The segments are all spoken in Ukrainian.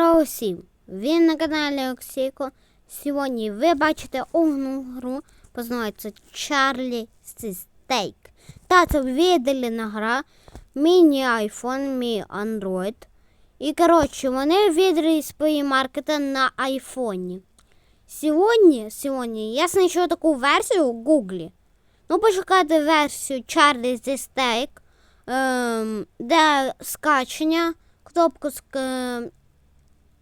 Здорово всім! Ви на каналі Оксійко. Сьогодні ви бачите одну гру, позивається Charlie Steak. Та це видалена гра, міні iPhone, мій Android. І коротше, вони видали свої маркети на айфоні. Сьогодні, сьогодні я знайшов таку версію в Гуглі. Ну, пошукати версію Charlie the Steak, ем, де скачення, кнопку ск- ем,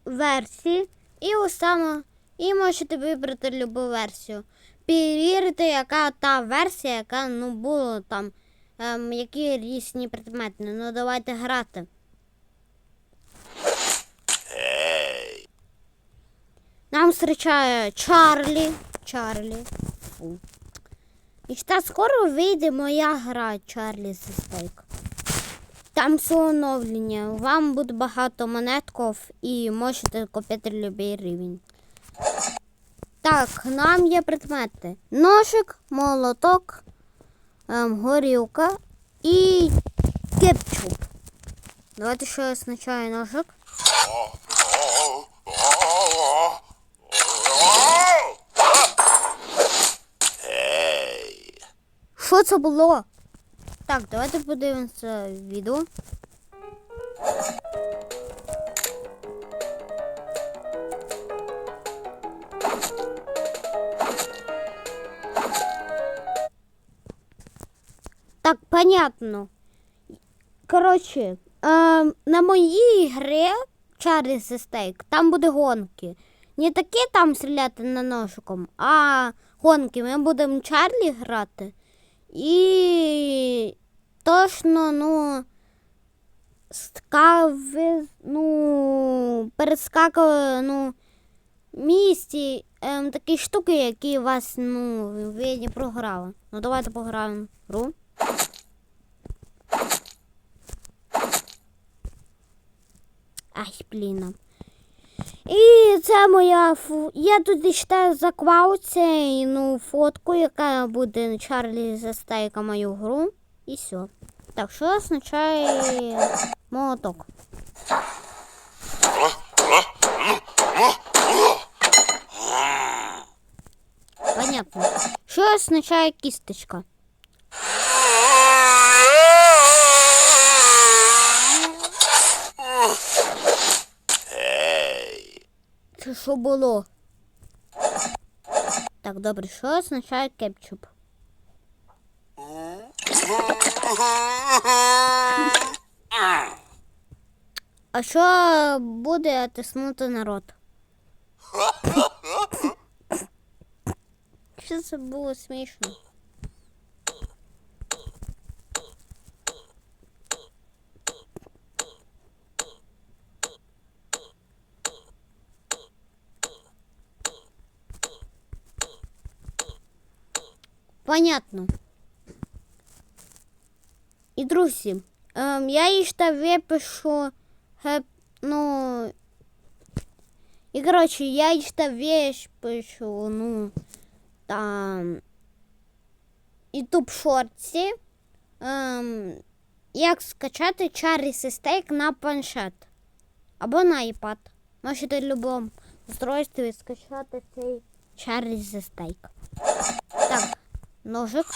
версії, і саме, і можете вибрати любу версію. Перевірити, яка та версія, яка ну, було там, ем, які різні предмети. Ну, давайте грати. Нам зустрічає Чарлі. Чарлі. Фу. І та скоро вийде моя гра Чарлі Стейк. Там все оновлення. Вам буде багато монетків і можете купити будь-який рівень. Так, нам є предмети. Ножик, молоток, ем, горілка і кетчуп. Давайте ще спочатку ножик. Що це було? Так, давайте подивимося відео. Так, понятно. Коротше, ем, на моїй грі Charlie Стейк там буде гонки. Не такі там стріляти на ножиком, а гонки. Ми будемо Чарлі грати. І точно, ну, скави, ну, перескакали, ну, місці ем, такі штуки, які вас, ну, ви не програли. Ну, давайте пограємо гру. Ай, блін. І це моя фу. Я тут ще заклав ну, фотку, яка буде Чарлі за стейка мою гру. І все. Так, що означає молоток? Понятно. Що означає кісточка? Це що було? Так, добре, що означає кетчуп? А що буде тиснути народ? Що це було смішно? Понятно. І друзі, ем, я ще випишу, геп, ну, і коротше, я ще випишу, ну, там, YouTube шорті, ем, як скачати Charlie Стейк на планшет або на iPad. Можете в будь-якому устройстві скачати цей Charlie Стейк. Ножик.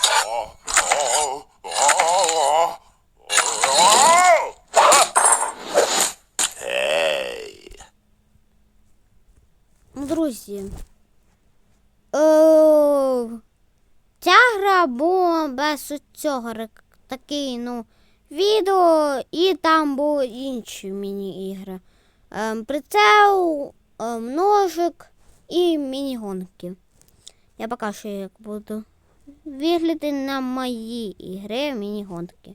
Друзі. Е, ця гра була без цього такий, ну, відео, і там були інші міні-ігри. Ем, прицел, ем, ножик і міні-гонки. Я покажу, як буду виглядати на моїй ігри міні-гонки.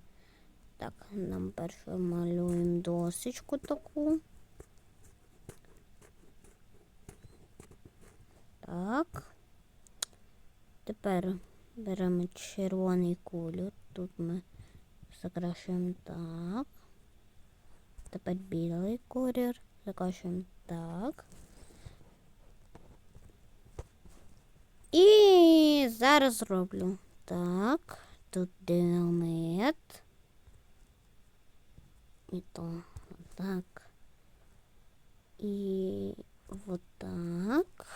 Так, нам перше малюємо досочку таку. Так. Тепер беремо червоний кольор. Тут ми закрашуємо так. Тепер білий колір. Закрашуємо так. І зараз зроблю так. Тут динамит. І то так. І вот так.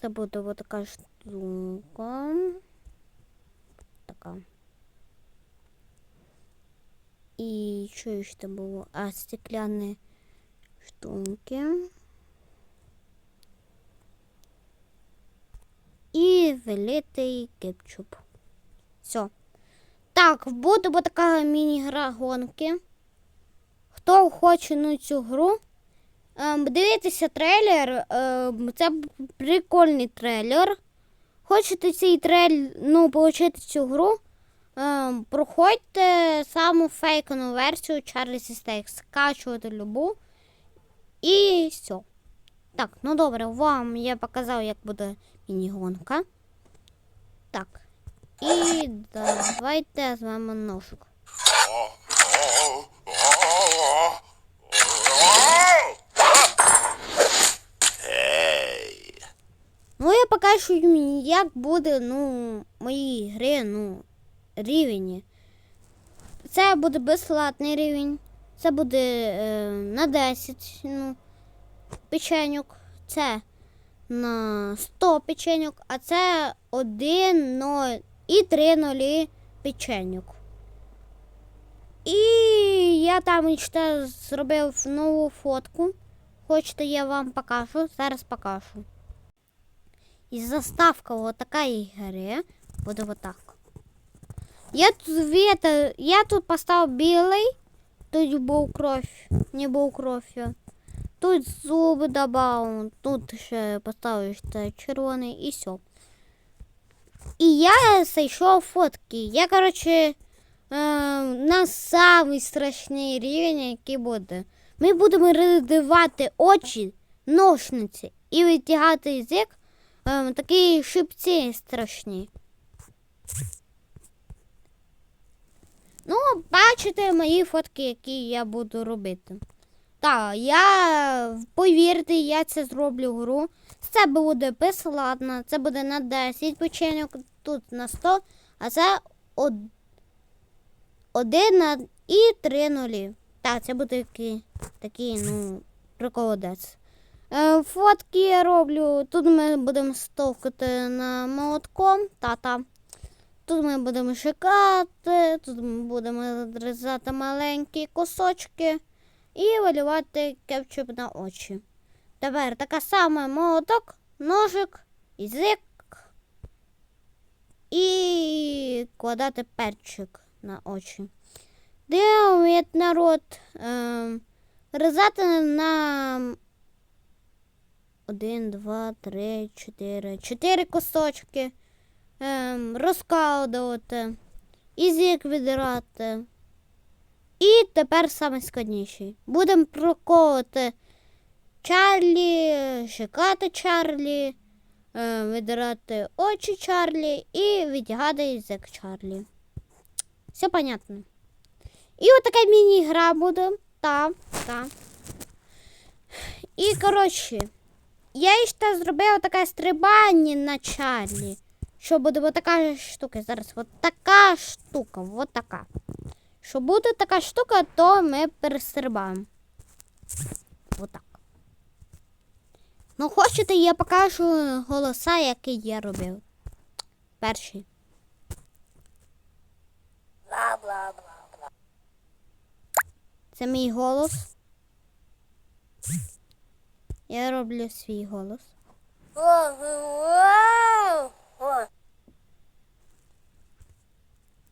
Це буде вот така штука. Така. І що ще там було? А, стеклянні штуки. І великий кетчуп. Все. Так, буде така міні-гра гонки. Хто хоче на цю гру, ем, дивіться трейлер. Ем, це прикольний трейлер. Хочете цей трейлер, ну, отримати цю гру, проходьте саму фейкану версію Charlie Steak. Скачувати любу. І все. Так, ну добре, вам я показав, як буде міні-гонка. Так. І давайте з вами ножик. Ну, я покажу як буде, ну, мої гри, ну, рівні. Це буде безплатний рівень. Це буде е, на 10 ну, печеньок. Це на 100 печеньок, а це 1 0 і 3 нулі печеньок. І я там ще зробив нову фотку. Хочете, я вам покажу. Зараз покажу. І заставка вот такої гри буде отак. Я тут віта, я тут поставив білий, тут був кров, не був кров'ю. Тут зуби добавив, тут ще поставив ще червоний і все. І я знайшов фотки. Я, коротше, е, на самий страшний рівень, який буде. Ми будемо роздивати очі, ножниці і витягати язик. Ем, такі шипці страшні. Ну, бачите мої фотки, які я буду робити. Так, я повірте, я це зроблю гру. Це буде безплатно, це буде на 10 печеньок, тут на 100, а це 1 на і 3 нулі. Так, це буде такий, такий ну, приколодець. Е, Фотки я роблю. Тут ми будемо стовкати на молотком. Та-та. Тут ми будемо шикати, тут ми будемо відрізати маленькі кусочки і вилівати кетчуп на очі. Тепер така сама молоток, ножик, язик і кладати перчик на очі. Де вміє народ е, різати на один, два, три, чотири. Чотири кусочки. Ем, розкладувати. Язик відрати. І тепер саме складніший. Будемо проколоти Чарлі, шикати Чарлі, ем, видирати очі Чарлі і відтягати язик Чарлі. Все понятно. І отака міні-гра буде. Та, та. І, коротше, я ще зробила таке стрибання на Чарлі. Що буде от така штука. Зараз от така штука, от така. Що буде така штука, то ми перестрибаємо. Отак. Ну, хочете, я покажу голоса, які я робив. Перший. Це мій голос. Я роблю свій голос. Or,